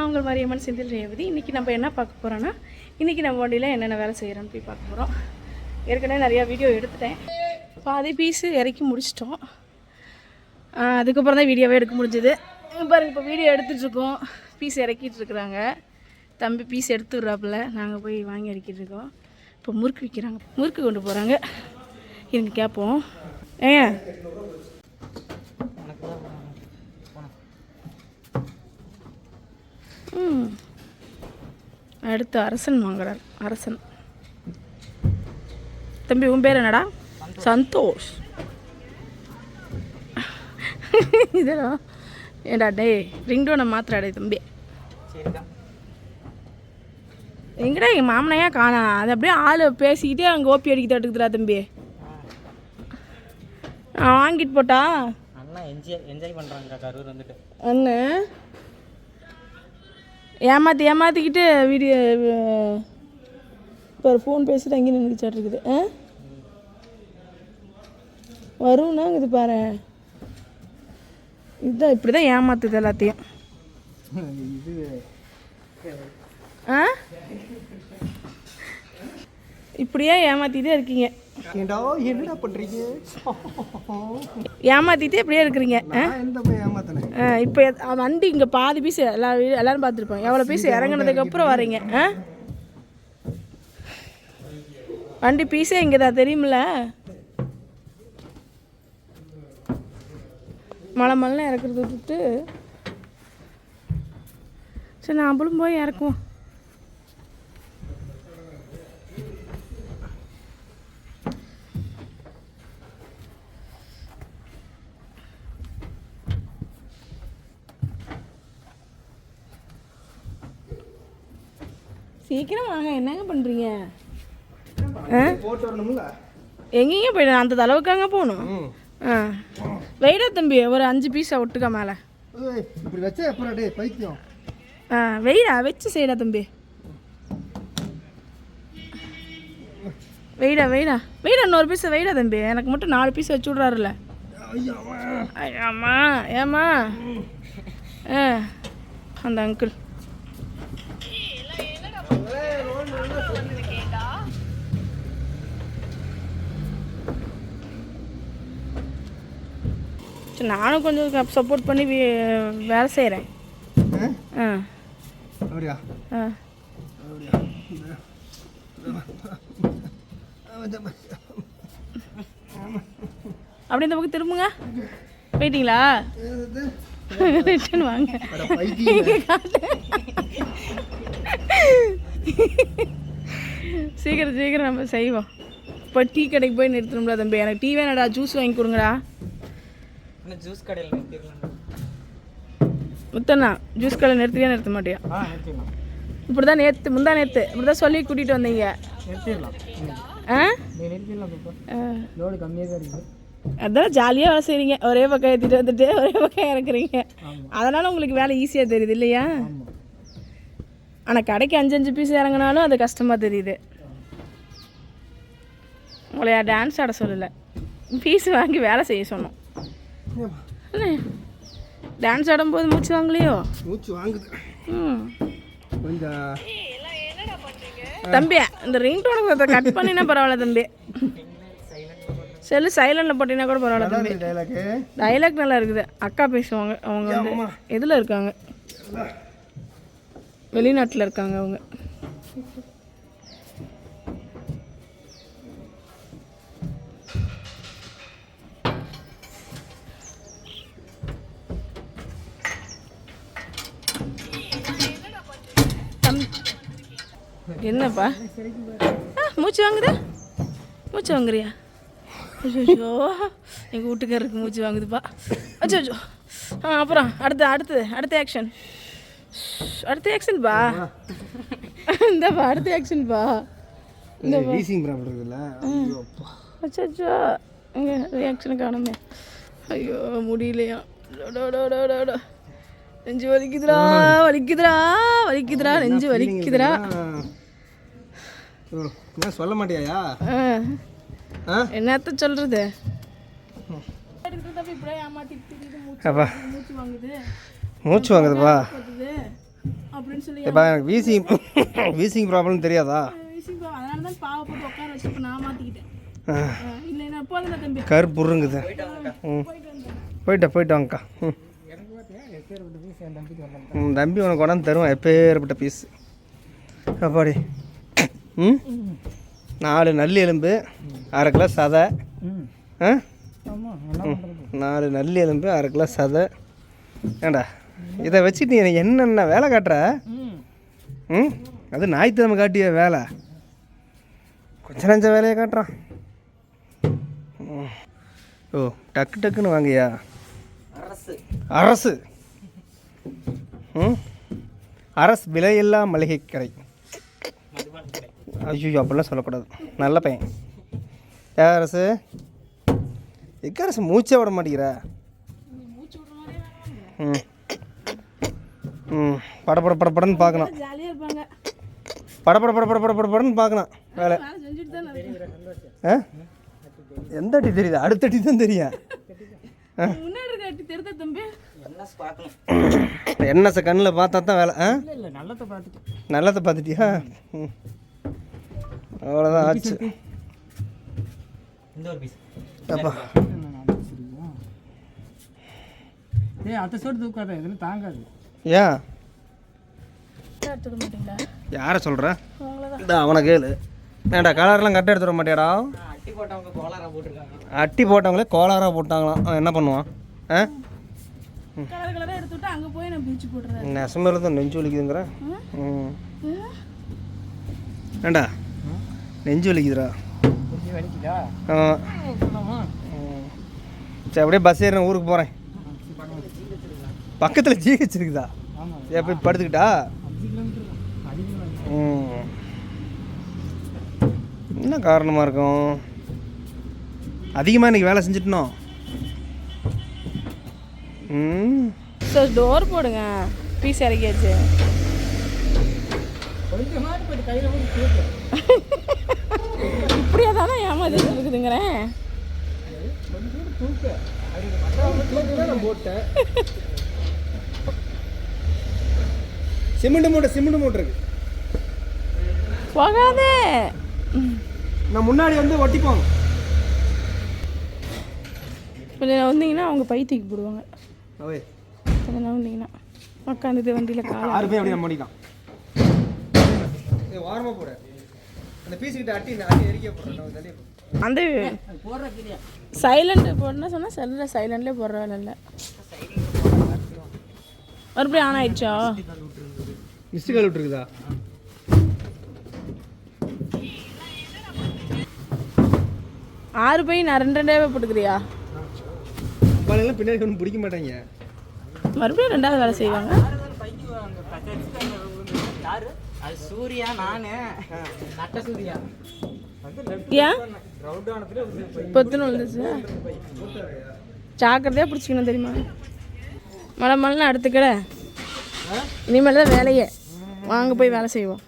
நான் உங்கள் மாரியம்மன் செந்தில் ரேவதி. இன்றைக்கி நம்ம என்ன பார்க்க போகிறோன்னா இன்றைக்கி நம்ம வண்டியில் என்னென்ன வேலை செய்கிறோன்னு போய் பார்க்க போகிறோம் ஏற்கனவே நிறையா வீடியோ எடுத்துட்டேன். பாதி பீஸு இறக்கி முடிச்சிட்டோம். அதுக்கப்புறம் தான் வீடியோவே எடுக்க முடிஞ்சது. பாருங்க இப்போ வீடியோ எடுத்துகிட்ருக்கோம் பீஸ் இறக்கிட்டு இருக்கிறாங்க. தம்பி பீஸ் எடுத்து விட்றாப்புல. நாங்கள் போய் வாங்கி அடிக்கிட்டு இருக்கோம். இப்போ முறுக்கு விற்கிறாங்க முறுக்கு கொண்டு போகிறாங்க இருங்க கேட்போம் ஏன்? அடுத்து அரசன் வாங்குறார். அரசன். தம்பி உன் பேர் என்னடா? சந்தோஷ். இதெல்லாம் ஏண்டா டேய் ரிங்டோனை மாத்திராடே தம்பி. எங்கடா எங்கள் மாமனையா காணா? அது அப்படியே ஆள் பேசிக்கிட்டே அங்கே ஓப்பி அடிக்க தட்டுக்குதுடா தம்பி. நான் வாங்கிட்டு போட்டா? அண்ணா என்ஜாய் என்ஜாய் பண்ணுறாங்க கரூர் வந்துட்டு. அண்ணன் ஏமாற்றி ஏமாற்றிக்கிட்டு வீடியோ இப்போ ஃபோன் பேசிட்டு அங்கே நின்றுச்சாட்டு இருக்குது. ஆ வரும்னா இது பாரு. இதுதான் இப்படி தான் ஏமாத்துது எல்லாத்தையும். ஆ இப்படியே ஏமாத்திட்டே இருக்கீங்க? ஏண்டா என்னடா பண்றீங்க? ஏமாத்திட்டே இப்படியே இருக்கிறீங்க நான் இப்போ வண்டி இங்கே பாதி பீஸ் எல்லா எல்லாரும் பார்த்துருப்போம். எவ்வளோ பீஸ் இறங்குனதுக்கு அப்புறம் வரீங்க ஆ? வண்டி பீஸே இங்கே தான் தெரியுமில்ல? மலை மலை இறக்குறது விட்டுட்டு சரி நாம்பளும் போய் இறக்குவோம். சீக்கிரம் வாங்க. என்னங்க பண்ணுறீங்க ஆ? போட்டு வரணும்ல. எங்கேங்க போயிடு? அந்த அளவுக்காங்க போகணும். ஆ. வெயிடா தம்பி ஒரு அஞ்சு பீஸா ஒட்டுக்கா மேலே. ஏய், இப்படி வச்சா எப்படா டேய் பைத்தியம். ஆ வெயிடா வச்சு செய்டா தம்பி. வெயிடா வெயிடா வெயிடா இன்னொரு பீஸ் வெயிடா தம்பி. எனக்கு மட்டும் நாலு பீஸ் வச்சு விட்றாருல. ஐயா ஐயாம்மா ஏம்மா? ஆ. அந்த அங்கிள் சரி, நானும் கொஞ்சம் சப்போர்ட் பண்ணி வேலை செய்கிறேன் ஆ? அப்படியா? ஆ. அப்படியா? அப்படி இந்த பக்கம் திரும்புங்க. போயிட்டீங்களா? ஏது? ரிட்டன் வாங்க சீக்கிரம் சீக்கிரம் நம்ம செய்வோம். இப்போ டீ கடைக்கு போய் நிறுத்தணும்ல தம்பி. எனக்கு டீ வேணாடா ஜூஸ் வாங்கி கொடுங்கடா. ஜூஸ் கடையில் நிறுத்திடலாம். முத்தண்ணா ஜூஸ் கடை நிறுத்தியே நிறுத்த மாட்டியா? ஆ நிறுத்திடலாம். இப்படி தான் நேற்று முந்தா நேற்று இப்படி தான் சொல்லி கூட்டிகிட்டு வந்தீங்க. நிறுத்திடலாம். ஆ. லோடு கம்மியாக தான் இருக்குது அதான் ஜாலியாக வேலை செய்கிறீங்க ஒரே பக்கம் ஏற்றிட்டு வந்துட்டு ஒரே பக்கம் இறக்குறீங்க. அதனால் உங்களுக்கு வேலை ஈஸியாக தெரியுது இல்லையா? ஆனால் கடைக்கு அஞ்சு அஞ்சு பீஸ் இறங்கினாலும் அது கஷ்டமாக தெரியுது. உங்களை டான்ஸ் ஆட சொல்லலை. பீஸ் வாங்கி வேலை செய்ய சொன்னோம். டான்ஸ் ஆடும்போது மூச்சு வாங்கலையோ? மூச்சு வாங்குது. ம். கொஞ்சம் தம்பி இந்த ரிங் டோனுக்கு கட் பண்ணினா பரவாயில்ல தம்பி. செல்லு சைலண்டில் போட்டினா கூட பரவாயில்ல தம்பி. டைலாக் நல்லா இருக்குது. அக்கா பேசுவாங்க அவங்க வந்து எதில் இருக்காங்க? வெளிநாட்டில் இருக்காங்க அவங்க. என்னப்பா? மூச்சு வாங்குதா? மூச்சு வாங்குறியா? அச்சோ எங்கள் வீட்டுக்காரருக்கு மூச்சு வாங்குதுப்பா. அச்சோ ஆ அப்புறம் அடுத்து அடுத்து அடுத்த ஆக்ஷன் அடுத்த ஆக்ஷன் பா. இந்தப்பா அடுத்த ஆக்ஷன் பா. வீசிங் ப்ராப்ளம் இருக்குல்ல ஐயோ அப்பா. அச்சோ இங்கே ரியாக்ஷன் காணுமே. ஐயோ முடியலையா? டோ, டோ, டோ, டோ, டோ. நெஞ்சு வலிக்குதுடா வலிக்குதுடா வலிக்குதுடா நெஞ்சு வலிக்குதுடா. என்ன சொல்ல மாட்டியாயா? என்னத்த சொல்றது? மூச்சு வாங்குது மூச்சு வாங்குதுப்பா. இப்போ எனக்கு வீசிங் வீசிங் ப்ராப்ளம் தெரியாதா? கருப்புருங்குது ம். போயிட்டேன் போயிட்டு வாங்கக்கா. ம் எனக்கு பார்த்தியா எப்பேற்பட்ட பீஸ் என் தம்பிக்கு வரலாம் உன் தம்பி உனக்கு கொண்டாந்து தருவான். எப்பேற்பட்ட பீஸ் அப்பாடி. ம்? நாலு நல்லி எலும்பு அரை கிலோ சதை. ஆ? நாலு நல்லி எலும்பு அரை கிலோ சதை. ஏண்டா இதை வச்சுட்டு நீ எனக்கு என்னென்ன வேலை காட்டுற? ம். அது ஞாயிற்றுக்கிழமை காட்டிய வேலை. கொஞ்ச நஞ்ச வேலையை காட்டுறான். ஓ டக்கு டக்குன்னு வாங்கய்யா அரசு. அரசு. ம்? அரசு விலையில்லா மளிகை கடை. ஐயோ அப்படிலாம் சொல்லக்கூடாது. நல்ல பையன். யார் அரசு? எக்க அரசு மூச்சே விட மாட்டேங்கிற? ம். ம். படப்பட படப்படன்னு பார்க்கணும். ஜாலியாக இருப்பாங்க படப்பட படப்பட படப்பட படன்னு பார்க்கணும். வேலை. ஆ? எந்த அடி தெரியுது? அடுத்த அடி தான் தெரியும். ஆ? அட்டி தெரிந்த தம்பி? என்ன பார்க்கணும்? என்எஸ் கண்ணில் பார்த்தா தான் வேலை ஆ? இல்லை இல்லை நல்லதை பார்த்துட்டு நல்லதை பார்த்துட்டியா? ம் அவ்வளோதான் ஆச்சு. இந்த ஒரு பீஸ் அப்பா. ஏய் அத்தை சோடு தூக்காத இதெல்லாம் தாங்காது. ஏன் யாரை தான் இந்த அவனை கேளு. ஏன்டா கலர்லாம் கட்ட எடுத்துட மாட்டியாடா? அட்டி போட்டவங்க கோளாரா போட்டிருக்காங்க. அட்டி போட்டவங்களே கோளாராக போட்டாங்களாம். என்ன பண்ணுவான்? ஆ? கலர் கலராக எடுத்து விட்டு அங்கே போய் நான் பீச்சு போட்டுறேன். நெசமில் தான் நெஞ்சு வலிக்குதுங்கிற? ம். ஏண்டா? நெஞ்சு வலிக்குதுடா. வலிக்குதா. சரி அப்படியே பஸ் ஏறி நான் ஊருக்கு போகிறேன் பக்கத்தில் ஜிஹெச் இருக்குதா? போய் படுத்துக்கிட்டா? ம். என்ன காரணமாக இருக்கும்? அதிகமாக இன்னைக்கு வேலை செஞ்சுட்டனோ ம் ஸோ டோர் போடுங்க. பீஸ் இறக்கியாச்சு. இப்படியே தானே ஏமாத்திட்டு இருக்குதுங்கிறேன். சிமெண்ட் மூட்டை சிமெண்ட் மூட்டை இருக்கு. போகாதே. நான் முன்னாடி வந்து ஒட்டிப்போம். கொஞ்சம் வந்தீங்கன்னா அவங்க பை தூக்கி போடுவாங்க. ஓய். கொஞ்சம் வந்தீங்கன்னா உட்காந்துட்டு வண்டியில் காலை ஆறு பேர் அப்படியே நம்ம முடிக்கலாம் வாரமாக போட. அந்த பீஸுக்கிட்ட அட்டி அட்டி எரிக்க போடுறேன். தள்ளி அந்த போடுற கிரியா சைலண்ட் போடணும்னா சொன்னால் செல்லில் சைலண்ட்லேயே போடுற வேலை இல்லை. மறுபடியும் ஆன் ஆயிடுச்சா? மிஸ்டு கால் விட்டுருக்குதா? ஆறு பை நான் ரெண்டு ரெண்டாவே போட்டுக்கிறியா? பாலெல்லாம் பின்னாடி ஒன்றும் பிடிக்க மாட்டாங்க. மறுபடியும் ரெண்டாவது வேலை செய்வாங்க. யாரு சூர்யா நானு நட்ட சூர்யா ஏன்? பொத்துன்னு விழுந்துச்சு ஜாக்கிரதையாக பிடிச்சிக்கணும் தெரியுமா? மழை மழைன்னு அடுத்து கடை. இனிமேல் தான் வேலையே. வாங்க போய் வேலை செய்வோம்.